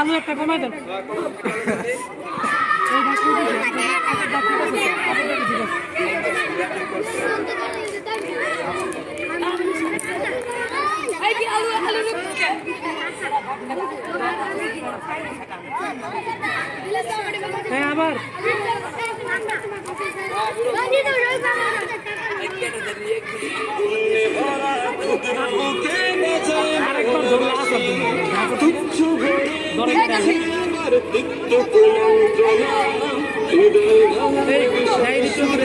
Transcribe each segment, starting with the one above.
আলু একটা কমাই দেন হ্যাঁ আবার? আরেকবার ধরলে আসার জন্য তুচ্ছ ধরে এই নিচে করে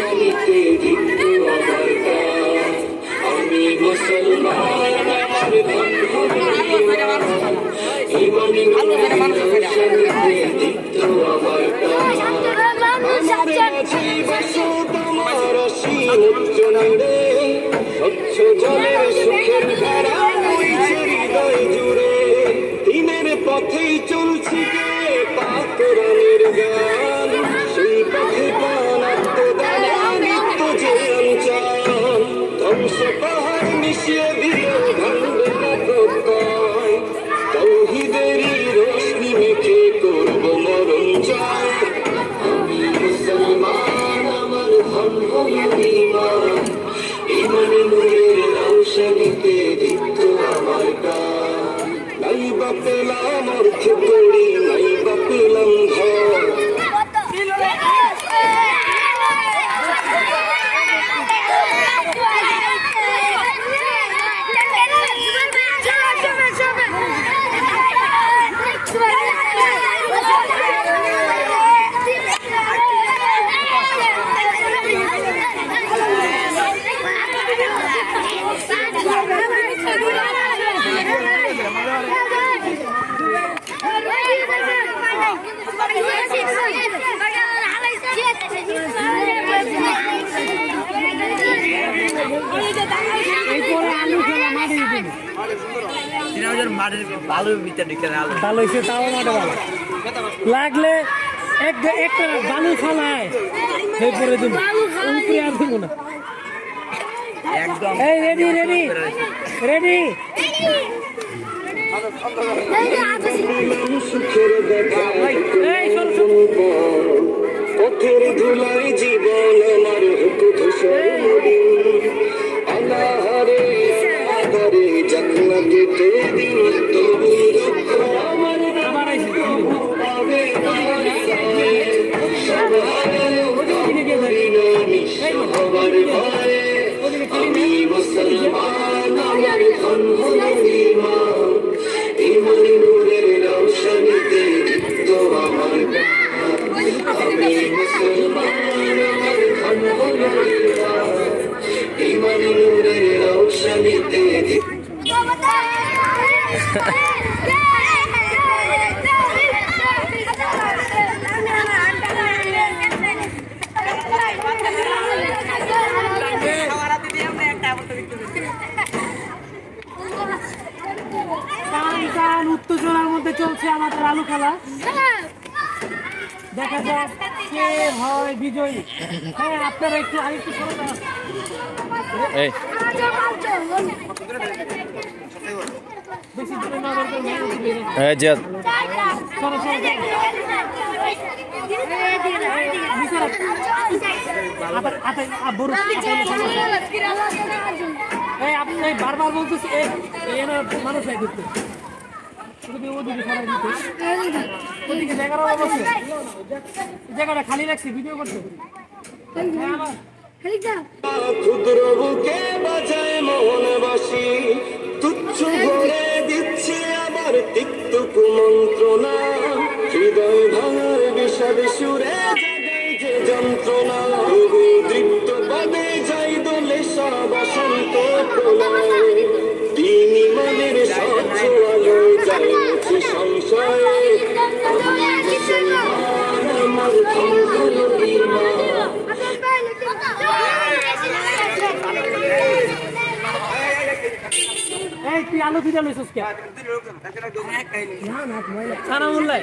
আমার মাঝে বসো তোমার উচ্চনীরে। স্বচ্ছ জলের সুখের ধারা বইছে হৃদয় জুড়ে দিনের পথেই চলছি গে পাকরণের গান মাঠের ভালো ভিতরে ঢুকে আলো ভালো হয়েছে তাও মাঠে ভালো লাগলে এক একটা বালু ফালায় এরপরে দিব উপরে আর দিব না। একদম। এই রেডি রেডি রেডি পথের ধুলাই জীবন আমার হুক ধূসর Amen. মধ্যে চলছে আমাদের আলু খেলা। দেখা যাক কে হয় বিজয়ী। হ্যাঁ আপনারা একটু নেই, একটু হ্যাঁ বারবার বলতেছি মানুষ নাই করতে ওদিকে ওদিকে সরাই দিতে ওদিকে জায়গাটা খালি রাখছি ভিডিও করতে হ্যাঁ ক্ষুদ্র বুকে বাজায় মোহনবাসী তুচ্ছ ভরে দিচ্ছে আবার তিক্ত কুমন্ত্রণা হৃদয় ভাঙার বিষাদ সুরে যন্ত্রণা তৃপ্ত পদে যাই দোলে বসন্ত প্রলয় তিন মনের স্বচ্ছ আলো তুই আলু ফিরে লইছিস কে? সানা মোল্লাই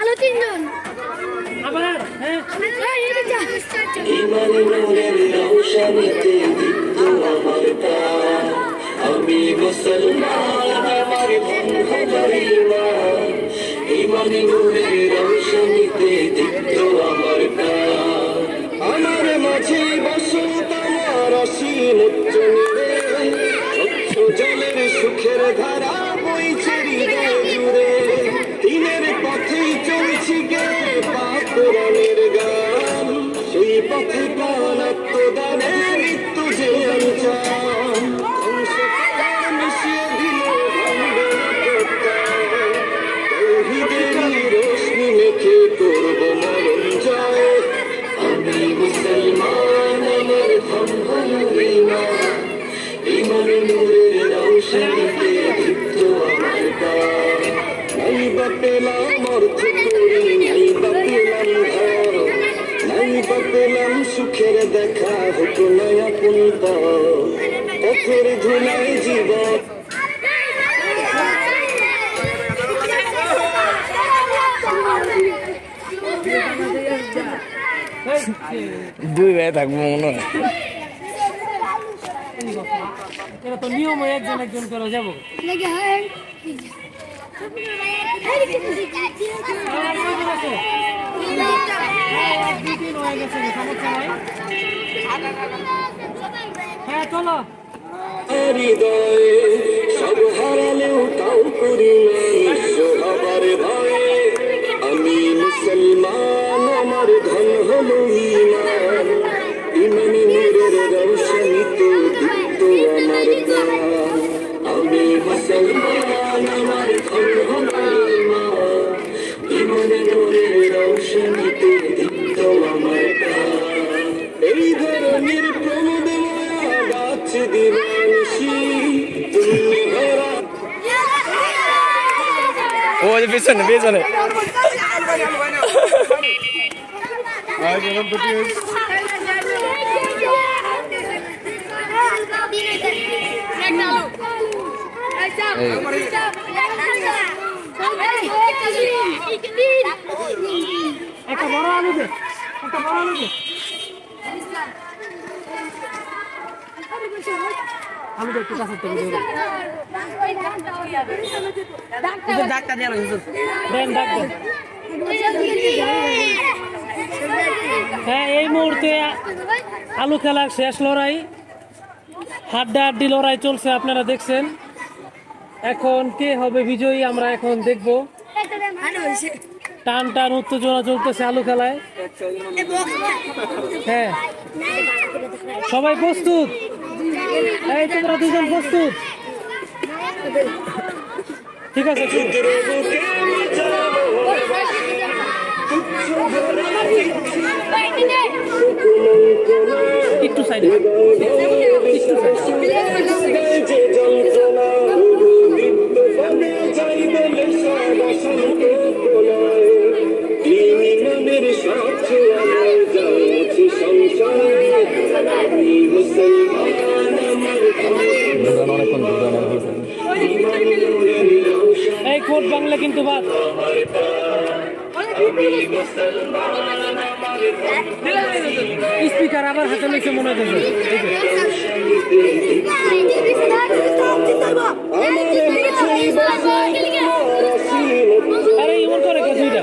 আরও তিনজন। আবার হ্যাঁ আমি মুসলমান আমার মন। ইমান আমার মাঝে অসীম উচ্চনীরে স্বচ্ছ জলের সুখের ধারা বইছে হৃদয় জুড়ে দিনের পথেই চলছি গে পাপুরানের গান। সেই পথে প্রাণ আত্মদানের মৃত্যু যে অঞ্চল ধ্বংসকার পেলাম সুখের দেখা হোক নয়া পুন্ত পথের ধুলায় জীবন দুই ভাই থাকব মনে হয়। এটা তো নিয়ম হয় একজন একজন করে যাব। লেগে হয়। চলো। হৃদয়ে সব হারালেও তাও করি হবার ভয়ে আমি মুসলমান আমার ধন হলো ইমান ইমানি নূরের রৌশনীতে আমি মুসলমান আমার ধন হলো ইমান নূরের রৌশনীতে আমার এই ধরনের প্রমোদ মায়া পেছনে পেছনে. একটা বড় আলু দে একটা বড় আলু দে। আলু দে একটু কাছে থেকে ডাক্তার দেন ডাক দেন। হ্যাঁ এই মুহূর্তে আলু খেলার শেষ লড়াই হাড্ডা হাড্ডি লড়াই চলছে আপনারা দেখছেন। এখন কে হবে বিজয়ী আমরা এখন দেখব। টান টান উত্তেজনা চলতেছে আলু খেলায়। হ্যাঁ। সবাই প্রস্তুত? এই তোমরা দুজন প্রস্তুত? ঠিক আছে শুরু। একটু সাইডে। এই কোট বাংলা কিন্তু বাদ। স্পিকার আবার হাতে লিখে মনে হচ্ছে আরে ইমন করে কে দুইটা?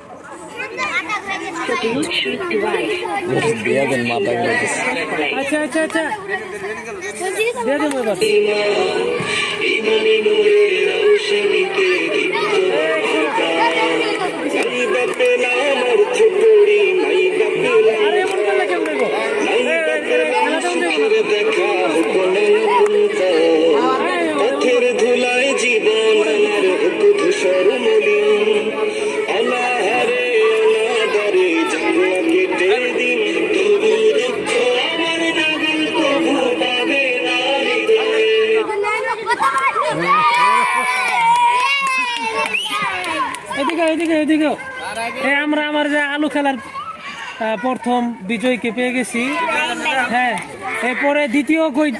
দিয়ে দেন মাথা আচ্ছা আচ্ছা আচ্ছা। বাপেলা আমার খেলার প্রথম বিজয়কে পেয়ে গেছি। হ্যাঁ এরপরে দ্বিতীয় কই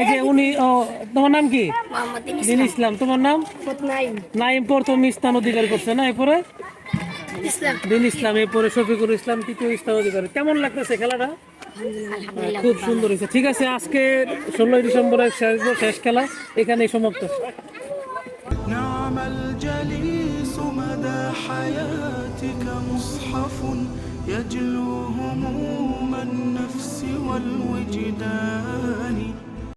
এই যে উনি ও তোমার নাম কি? দিন ইসলাম। তোমার নাম? নাইম। প্রথম স্থান অধিকার করছে না এরপরে? দিন ইসলাম এরপরে শফিকুল ইসলাম তৃতীয় স্থান অধিকার। কেমন লাগতেছে খেলাটা? খুব সুন্দর হয়েছে। ঠিক আছে আজকে ষোলোই ডিসেম্বরের শেষ শেষ খেলা এখানেই সমাপ্ত। يجلو هموم النفس والوجدان.